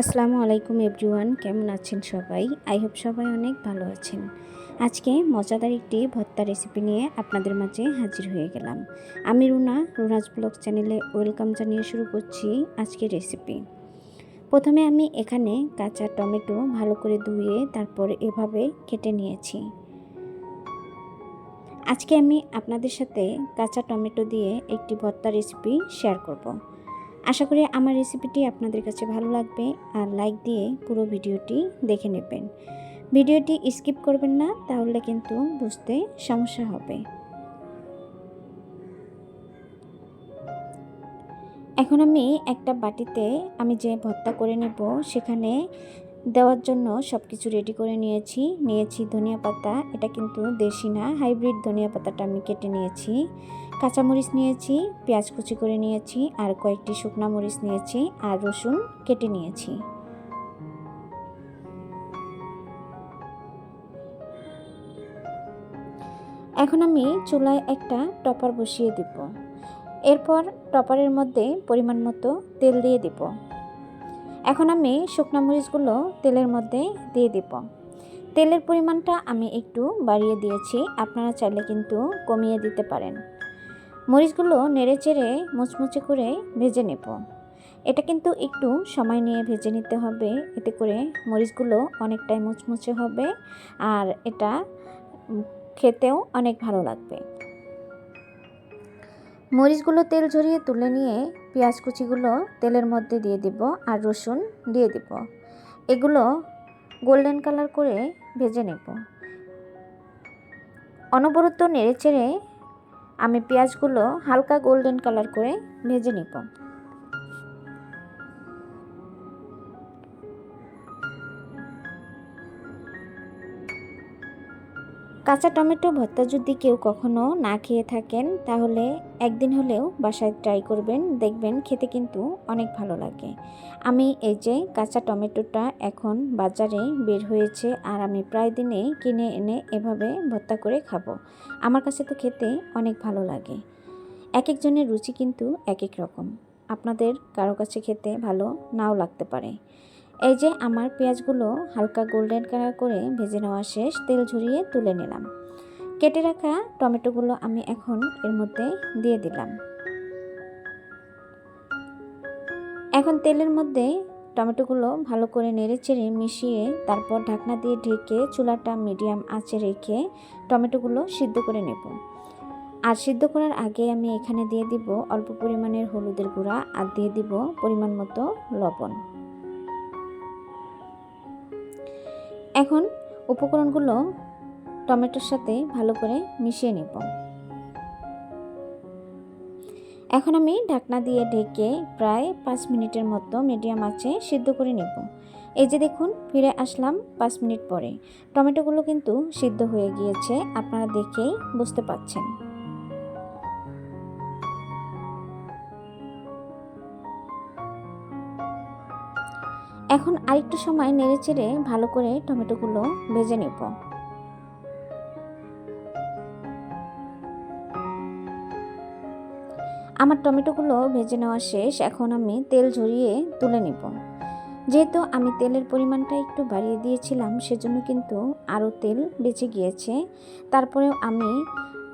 আসসালামু আলাইকুম এভরিওয়ান, কেমন আছেন সবাই? আই হোপ সবাই অনেক ভালো আছেন। আজকে মজাদার একটি ভর্তা রেসিপি নিয়ে আপনাদের মাঝে হাজির হয়ে গেলাম। আমি রুনা, রুনাজ ব্লগ চ্যানেলে ওয়েলকাম জানিয়ে শুরু করছি আজকের রেসিপি। প্রথমে আমি এখানে কাঁচা টমেটো ভালো করে ধুয়ে তারপর এভাবে কেটে নিয়েছি। আজকে আমি আপনাদের সাথে কাঁচা টমেটো দিয়ে একটি ভর্তা রেসিপি শেয়ার করব। আশা করি আমার রেসিপিটি আপনাদের কাছে ভালো লাগবে আর লাইক দিয়ে পুরো ভিডিওটি দেখে নেবেন। ভিডিওটি স্কিপ করবেন না, তাহলে কিন্তু বুঝতে সমস্যা হবে। এখন আমি একটা বাটিতে আমি যে ভর্তা করে নেব, সেখানে দেওয়ার জন্য সব কিছু রেডি করে নিয়েছি। নিয়েছি ধনিয়া পাতা, এটা কিন্তু দেশি না হাইব্রিড ধনিয়া পাতাটা আমি কেটে নিয়েছি। কাঁচামরিচ নিয়েছি, পেঁয়াজ কুচি করে নিয়েছি, আর কয়েকটি শুকনা মরিচ নিয়েছি, আর রসুন কেটে নিয়েছি। এখন আমি চুলায় একটা টপার বসিয়ে দিব। এরপর টপারের মধ্যে পরিমাণ মতো তেল দিয়ে দিব। এখন আমি শুকনা মরিচগুলো তেলের মধ্যে দিয়ে দিব। তেলের পরিমাণটা আমি একটু বাড়িয়ে দিয়েছি, আপনারা চাইলে কিন্তু কমিয়ে দিতে পারেন। মরিচগুলো নেড়ে চেড়ে মুচমুচে করে ভেজে নেব। এটা কিন্তু একটু সময় নিয়ে ভেজে নিতে হবে, এতে করে মরিচগুলো অনেকটাই মুচমুচে হবে, আর এটা খেতেও অনেক ভালো লাগবে। মরিচগুলো তেল ঝরিয়ে তুলে নিয়ে পেঁয়াজ কুচিগুলো তেলের মধ্যে দিয়ে দিব আর রসুন দিয়ে দিব। এগুলো গোল্ডেন কালার করে ভেজে নেব। অনবরত নেড়ে চেড়ে আমি পেঁয়াজগুলো হালকা গোল্ডেন কালার করে ভেজে নিব। কাঁচা টমেটো ভর্তা যদি কেউ কখনো না খেয়ে থাকেন, তাহলে একদিন হলেও বাসায় ট্রাই করবেন, দেখবেন খেতে কিন্তু অনেক ভালো লাগে। আমি এই যে কাঁচা টমেটোটা এখন বাজারে বের হয়েছে আর আমি প্রায় দিনে কিনে এনে এভাবে ভর্তা করে খাব। আমার কাছে তো খেতে অনেক ভালো লাগে। এক একজনের রুচি কিন্তু এক এক রকম। আপনাদের কারও কাছে খেতে ভালো নাও লাগতে পারে। এই যে আমার পেঁয়াজগুলো হালকা গোল্ডেন কালার করে ভেজে নেওয়া শেষ, তেল ঝরিয়ে তুলে নিলাম। কেটে রাখা টমেটোগুলো আমি এখন এর মধ্যে দিয়ে দিলাম। এখন তেলের মধ্যে টমেটোগুলো ভালো করে নেড়ে চেড়ে মিশিয়ে তারপর ঢাকনা দিয়ে ঢেকে চুলাটা মিডিয়াম আঁচে রেখে টমেটোগুলো সিদ্ধ করে নেব। আর সিদ্ধ করার আগে আমি এখানে দিয়ে দিব অল্প পরিমাণের হলুদের গুঁড়া আর দিয়ে দিব পরিমাণ মতো লবণ। এখন উপকরণগুলো টমেটোর সাথে ভালো করে মিশিয়ে নেব। এখন আমি ঢাকনা দিয়ে ঢেকে প্রায় পাঁচ মিনিটের মতো মিডিয়াম আছে সিদ্ধ করে নেব। এই যে দেখুন, ফিরে আসলাম পাঁচ মিনিট পরে। টমেটোগুলো কিন্তু সিদ্ধ হয়ে গিয়েছে, আপনারা দেখেই বুঝতে পাচ্ছেন। এখন আরেকটু সময় নেড়ে চেড়ে ভালো করে টমেটোগুলো ভেজে নেব। আমার টমেটোগুলো ভেজে নেওয়া শেষ, এখন আমি তেল ঝরিয়ে তুলে নেব। যেহেতু আমি তেলের পরিমাণটা একটু বাড়িয়ে দিয়েছিলাম, সেজন্য কিন্তু আরও তেল বেঁচে গিয়েছে। তারপরেও আমি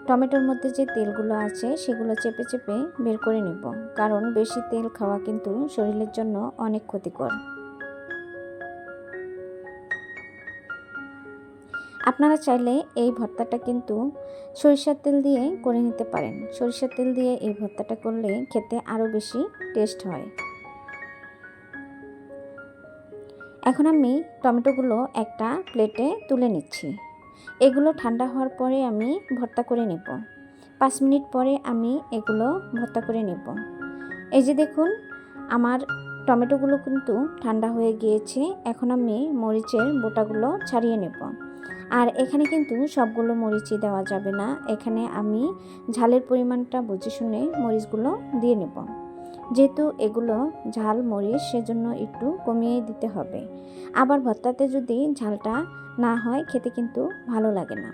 টমেটোর মধ্যে যে তেলগুলো আছে, সেগুলো চেপে চেপে বের করে নেব, কারণ বেশি তেল খাওয়া কিন্তু শরীরের জন্য অনেক ক্ষতিকর। আপনারা চাইলে এই ভর্তাটা কিন্তু সরিষার তেল দিয়ে করে নিতে পারেন। সরিষার তেল দিয়ে এই ভর্তাটা করলে খেতে আরও বেশি টেস্ট হয়। এখন আমি টমেটোগুলো একটা প্লেটে তুলে নিচ্ছি। এগুলো ঠান্ডা হওয়ার পরে আমি ভর্তা করে নেব। পাঁচ মিনিট পরে আমি এগুলো ভর্তা করে নেব। এই যে দেখুন, আমার টমেটোগুলো কিন্তু ঠান্ডা হয়ে গিয়েছে। এখন আমি মরিচের বোটাগুলো ছাড়িয়ে নেব। আর এখানে কিন্তু সবগুলো মরিচই দেওয়া যাবে না। এখানে আমি ঝালের পরিমাণটা বুঝে শুনে মরিচগুলো দিয়ে নেব। যেহেতু এগুলো ঝাল মরিচ, সেজন্য একটু কমিয়ে দিতে হবে। আবার ভর্তাতে যদি ঝালটা না হয়, খেতে কিন্তু ভালো লাগে না।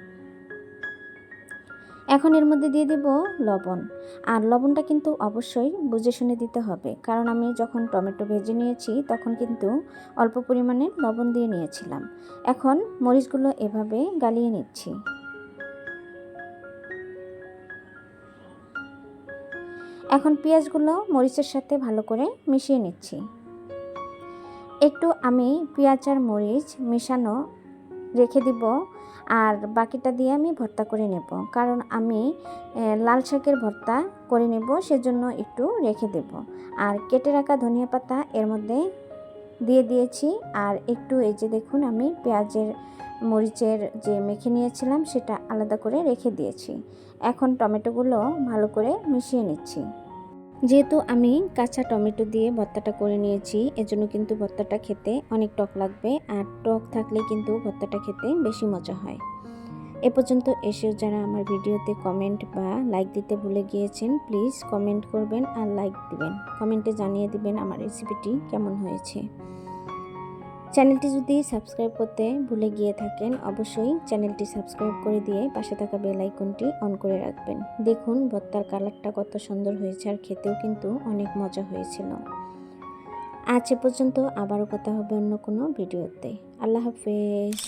এখন এর মধ্যে দিয়ে দিব লবণ। আর লবণটা কিন্তু অবশ্যই বুঝে শুনে দিতে হবে। কারণ আমি যখন টমেটো ভেজে নিয়েছি, তখন কিন্তু অল্প পরিমাণে লবণ দিয়ে নিয়েছিলাম। এখন মরিচগুলো এভাবে গালিয়ে নিচ্ছি। এখন পেঁয়াজগুলো মরিচের সাথে ভালো করে মিশিয়ে নিচ্ছি। একটু আমি পেঁয়াজ আর মরিচ মেশানো রেখে দিব আর বাকিটা দিয়ে আমি ভর্তা করে নেব। কারণ আমি লাল শাকের ভর্তা করে নেব, সেজন্য একটু রেখে দেব। আর কেটে রাখা ধনিয়া পাতা এর মধ্যে দিয়ে দিয়েছি। আর একটু এই যে দেখুন, আমি পেঁয়াজের মরিচের যে মেখে নিয়েছিলাম, সেটা আলাদা করে রেখে দিয়েছি। এখন টমেটোগুলো ভালো করে মিশিয়ে নিচ্ছি। যেহেতু আমি কাঁচা টমেটো দিয়ে ভর্তাটা করে নিয়েছি, এজন্য কিন্তু ভর্তাটা খেতে অনেক টক লাগবে আর টক থাকলে কিন্তু ভর্তাটা খেতে বেশি মজা হয়। এ পর্যন্ত এসেও যারা আমার ভিডিওতে কমেন্ট বা লাইক দিতে ভুলে গিয়েছেন প্লিজ কমেন্ট করবেন আর লাইক দিবেন। কমেন্টে জানিয়ে দিবেন আমার রেসিপিটি কেমন হয়েছে। চ্যানেলটি যদি সাবস্ক্রাইব করতে ভুলে গিয়ে থাকেন, অবশ্যই চ্যানেলটি সাবস্ক্রাইব করে দিয়ে পাশে থাকা বেল আইকনটি অন করে রাখবেন। দেখুন ভর্তার কালারটা কত সুন্দর হয়েছে আর খেতেও কিন্তু অনেক মজা হয়েছিল। আজ এ পর্যন্ত আবারও কথা হবে অন্য কোনো ভিডিওতে। আল্লাহ হাফেজ।